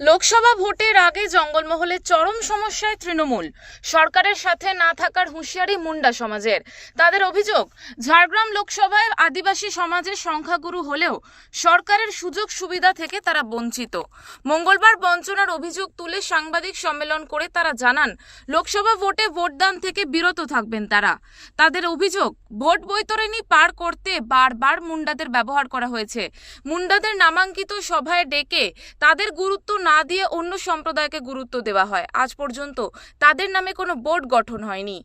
লোকসভা ভোটের আগে জঙ্গলমহলে চরম সমস্যায় তৃণমূল। সরকারের সাথে না থাকার হুঁশিয়ারি মুন্ডা সমাজের। তাদের অভিযোগ, ঝাড়গ্রাম লোকসভায় আদিবাসী সমাজের সংখ্যাগুরু হলেও সরকারের সুযোগ সুবিধা থেকে তারা বঞ্চিত। মঙ্গলবার বঞ্চনার অভিযোগ তুলে সাংবাদিক সম্মেলন করে তারা জানান, লোকসভা ভোটে ভোটদান থেকে বিরত থাকবেন তারা। তাদের অভিযোগ, ভোট বৈতরণী পার করতে বারবার মুন্ডাদের ব্যবহার করা হয়েছে। মুন্ডাদের নামাঙ্কিত সভায় ডেকে তাদের গুরুত্ব না দিয়ে অন্য সম্প্রদায়কে গুরুত্ব দেওয়া হয়। আজ পর্যন্ত তাদের নামে কোনো বোর্ড গঠন হয়নি।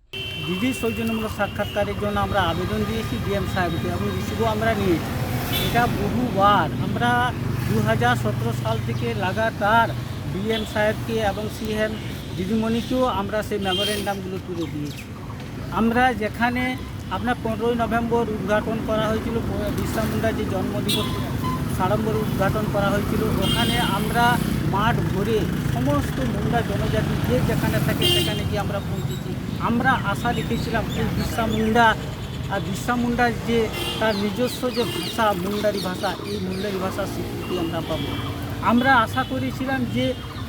দিদির সৌজন্যমূলক সাক্ষাৎকারের জন্য আমরা আবেদন দিয়েছি ডিএম সাহেবকে এবং রিসিভও আমরা নিয়েছি। এটা বহুবার। আমরা দু হাজার সতেরো সাল থেকে লাগাতার ডিএম সাহেবকে এবং সিএম দিদিমণিকেও আমরা সেই মেমোরেন্ডামগুলো তুলে দিয়েছি। আমরা যেখানে আপনার পনেরোই নভেম্বর উদ্ঘাটন করা হয়েছিল বিরসা মুন্ডার যে জন্মদিবস, সাড়ম্বর উদ্ঘাটন করা হয়েছিল, ওখানে আমরা মাঠ ভরে সমস্ত মুন্ডা জনজাতি যে যেখানে থাকে সেখানে গিয়ে আমরা পৌঁছেছি। আমরা আশা রেখেছিলাম, এই বিরসা মুন্ডা আর বিশ্বা মুন্ডার যে তার নিজস্ব যে ভাষা, মুন্ডারি ভাষা, এই মুন্ডারি ভাষার স্বীকৃতি আমরা পাবো। আমরা আশা করেছিলাম যে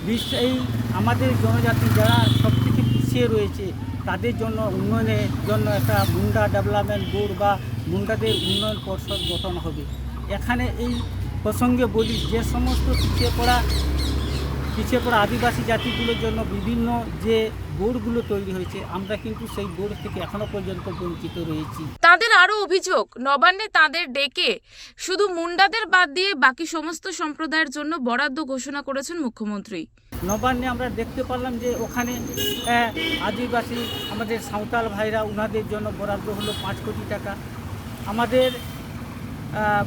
বিশ্ব এই আমাদের জনজাতি যারা সব থেকে পিছিয়ে রয়েছে, তাদের জন্য, উন্নয়নের জন্য একটা মুন্ডা ডেভেলপমেন্ট বোর্ড বা মুন্ডাদের উন্নয়ন পর্ষদ গঠন হবে। এখানে এই প্রসঙ্গে বলি, যে সমস্ত পিছিয়ে পড়া পিছিয়ে পড়া আদিবাসী জাতিগুলোর জন্য বিভিন্ন যে বোর্ডগুলো তৈরি হয়েছে আমরা কিন্তু সেই বোর্ড থেকে এখনও পর্যন্ত বঞ্চিত রয়েছি। তাদের আরও অভিযোগ নবান্নে তাদের ডেকে শুধু মুন্ডাদের বাদ দিয়ে বাকি সমস্ত সম্প্রদায়ের জন্য বরাদ্দ ঘোষণা করেছেন মুখ্যমন্ত্রী। নবান্নে আমরা দেখতে পারলাম যে ওখানে আদিবাসী আমাদের সাঁওতাল ভাইরা ওনাদের জন্য বরাদ্দ হলো পাঁচ কোটি টাকা। আমাদের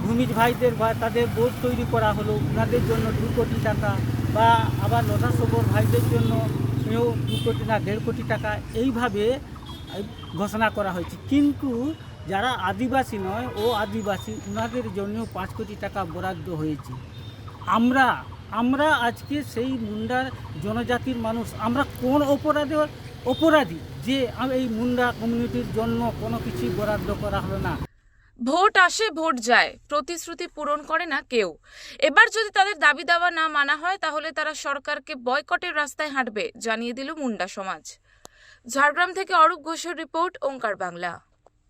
ভূমিজ ভাইদের বা তাদের বোর্ড তৈরি করা হলো ওনাদের জন্য দু কোটি টাকা। বা আবার লতা সবর ভাইদের জন্য দু কোটি না দেড় কোটি টাকা এইভাবে ঘোষণা করা হয়েছে। কিন্তু যারা আদিবাসী নয়, ও আদিবাসী ওনাদের জন্য পাঁচ কোটি টাকা বরাদ্দ হয়েছে। আমরা আমরা আজকে সেই মুন্ডার জনজাতির মানুষ, আমরা কোন অপরাধে, অপরাধী যে এই মুন্ডা কমিউনিটির জন্য কোনো কিছু বরাদ্দ করা হলো না। ভোট আসে, ভোট যায়। প্রতিশ্রুতি পূরণ করে না কেউ। এবার যদি তাদের দাবি দাওয়া না মানা হয়, তাহলে তারা সরকারকে বয়কটের রাস্তায় হাঁটবে, জানিয়ে দিল মুন্ডা সমাজ। ঝাড়গ্রাম থেকে অরূপ ঘোষের রিপোর্ট, ওঙ্কার বাংলা।